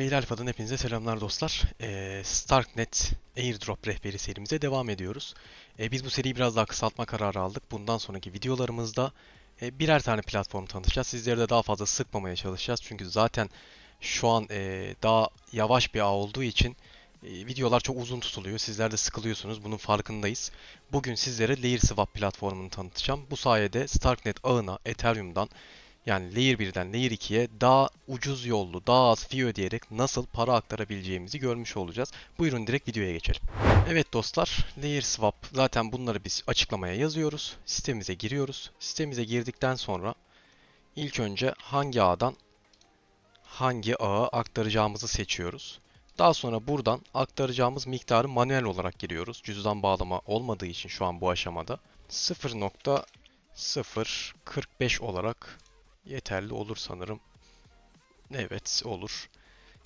Veil Alfa'dan hepinize selamlar dostlar. Ee, Starknet Airdrop rehberi serimize devam ediyoruz. Ee, biz bu seriyi biraz daha kısaltma kararı aldık. Bundan sonraki videolarımızda e, birer tane platform tanıtacağız. Sizleri de daha fazla sıkmamaya çalışacağız. Çünkü zaten şu an e, daha yavaş bir ağ olduğu için e, videolar çok uzun tutuluyor. Sizler de sıkılıyorsunuz. Bunun farkındayız. Bugün sizlere LayerSwap platformunu tanıtacağım. Bu sayede Starknet ağına Ethereum'dan yani Layer 1'den Layer 2'ye daha ucuz yollu, daha az fee ödeyerek nasıl para aktarabileceğimizi görmüş olacağız. Buyurun direkt videoya geçelim. Evet dostlar, Layer Swap zaten bunları biz açıklamaya yazıyoruz. Sistemimize giriyoruz. Sistemimize girdikten sonra ilk önce hangi ağdan hangi ağa aktaracağımızı seçiyoruz. Daha sonra buradan aktaracağımız miktarı manuel olarak giriyoruz. Cüzdan bağlama olmadığı için şu an bu aşamada 0.045 olarak yeterli olur sanırım. Evet olur.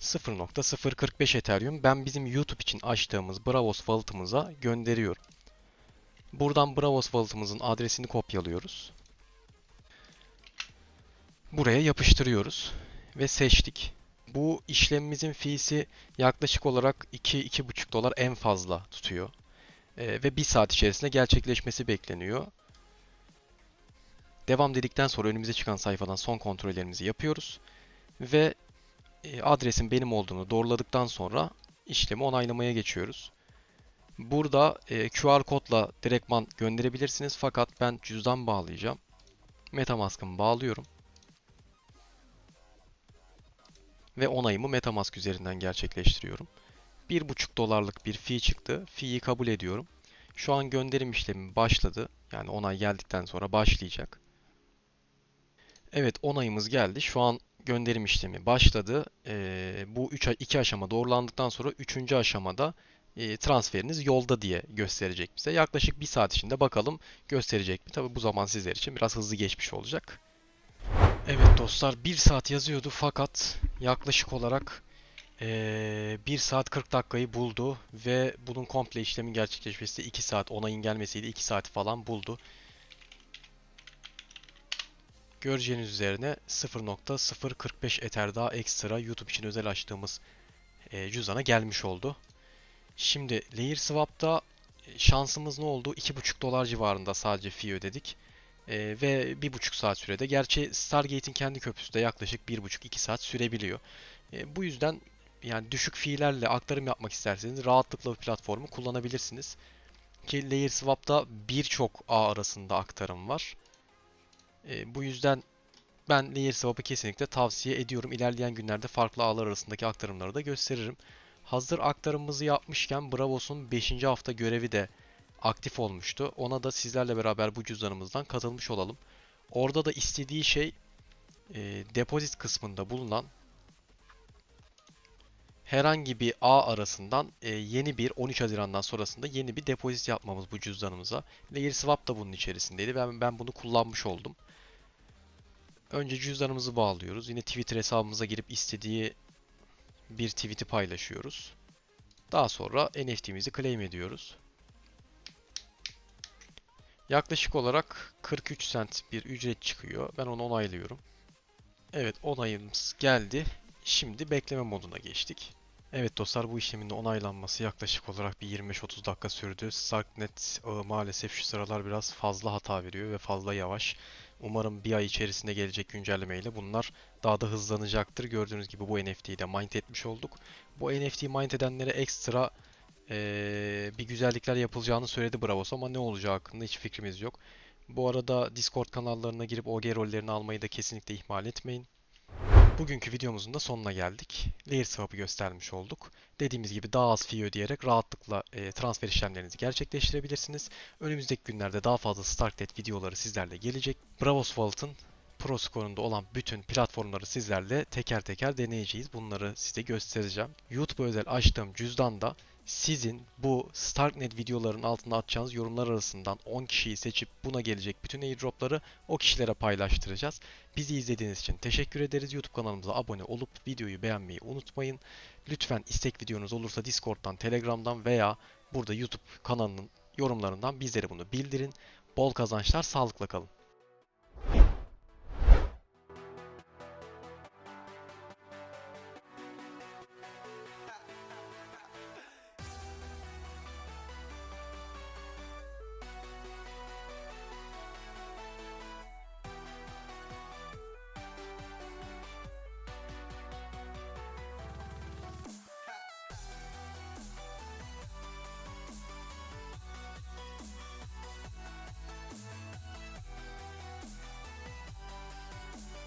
0.045 Ethereum ben bizim YouTube için açtığımız Bravos Wallet'ımıza gönderiyorum. Buradan Bravos Wallet'ımızın adresini kopyalıyoruz. Buraya yapıştırıyoruz ve seçtik. Bu işlemimizin fee'si yaklaşık olarak 2-2,5 dolar en fazla tutuyor. Ee, ve 1 saat içerisinde gerçekleşmesi bekleniyor. Devam dedikten sonra önümüze çıkan sayfadan son kontrollerimizi yapıyoruz. Ve e, adresin benim olduğunu doğruladıktan sonra işlemi onaylamaya geçiyoruz. Burada e, QR kodla direktman gönderebilirsiniz fakat ben cüzdan bağlayacağım. Metamask'ımı bağlıyorum. Ve onayımı Metamask üzerinden gerçekleştiriyorum. 1,5 dolarlık bir fee çıktı. Fee'yi kabul ediyorum. Şu an gönderim işlemi başladı. Yani onay geldikten sonra başlayacak. Evet onayımız geldi. Şu an gönderim işlemi başladı. Ee, bu 3 2 aşama doğrulandıktan sonra 3. aşamada e, transferiniz yolda diye gösterecek bize. Yaklaşık 1 saat içinde bakalım gösterecek mi? Tabi bu zaman sizler için biraz hızlı geçmiş olacak. Evet dostlar 1 saat yazıyordu fakat yaklaşık olarak e, 1 saat 40 dakikayı buldu ve bunun komple işlemin gerçekleşmesi 2 saat onayın gelmesiyle 2 saat falan buldu. Göreceğiniz üzerine 0.045 Ether daha ekstra YouTube için özel açtığımız e, cüzdana gelmiş oldu. Şimdi Layer Swap'ta e, şansımız ne oldu? 2.5 dolar civarında sadece fee ödedik. E, ve 1.5 saat sürede. Gerçi Stargate'in kendi köprüsü de yaklaşık 1.5-2 saat sürebiliyor. E, bu yüzden yani düşük fee'lerle aktarım yapmak isterseniz rahatlıkla bu platformu kullanabilirsiniz. Ki Layer Swap'ta birçok ağ arasında aktarım var. E, bu yüzden ben Layer Swap'ı kesinlikle tavsiye ediyorum. İlerleyen günlerde farklı ağlar arasındaki aktarımları da gösteririm. Hazır aktarımımızı yapmışken Bravos'un 5. hafta görevi de aktif olmuştu. Ona da sizlerle beraber bu cüzdanımızdan katılmış olalım. Orada da istediği şey e, depozit kısmında bulunan herhangi bir ağ arasından e, yeni bir 13 Haziran'dan sonrasında yeni bir depozit yapmamız bu cüzdanımıza. Layer Swap da bunun içerisindeydi. Ben, ben bunu kullanmış oldum. Önce cüzdanımızı bağlıyoruz. Yine Twitter hesabımıza girip istediği bir tweet'i paylaşıyoruz. Daha sonra NFT'mizi claim ediyoruz. Yaklaşık olarak 43 cent bir ücret çıkıyor. Ben onu onaylıyorum. Evet onayımız geldi. Şimdi bekleme moduna geçtik. Evet dostlar bu işlemin onaylanması yaklaşık olarak bir 25-30 dakika sürdü. Starknet ağı maalesef şu sıralar biraz fazla hata veriyor ve fazla yavaş. Umarım bir ay içerisinde gelecek güncellemeyle bunlar daha da hızlanacaktır. Gördüğünüz gibi bu NFT'yi de mint etmiş olduk. Bu NFT'yi mint edenlere ekstra ee, bir güzellikler yapılacağını söyledi Bravos ama ne olacağı hakkında hiç fikrimiz yok. Bu arada Discord kanallarına girip OG rollerini almayı da kesinlikle ihmal etmeyin. Bugünkü videomuzun da sonuna geldik. Layer Swap'ı göstermiş olduk. Dediğimiz gibi daha az fee ödeyerek rahatlıkla e, transfer işlemlerinizi gerçekleştirebilirsiniz. Önümüzdeki günlerde daha fazla Starknet videoları sizlerle gelecek. Bravos Wallet'ın Pro skorunda olan bütün platformları sizlerle teker teker deneyeceğiz. Bunları size göstereceğim. YouTube özel açtığım cüzdanda sizin bu Starknet videoların altına atacağınız yorumlar arasından 10 kişiyi seçip buna gelecek bütün airdropları o kişilere paylaştıracağız. Bizi izlediğiniz için teşekkür ederiz. YouTube kanalımıza abone olup videoyu beğenmeyi unutmayın. Lütfen istek videonuz olursa Discord'dan, Telegram'dan veya burada YouTube kanalının yorumlarından bizlere bunu bildirin. Bol kazançlar, sağlıkla kalın.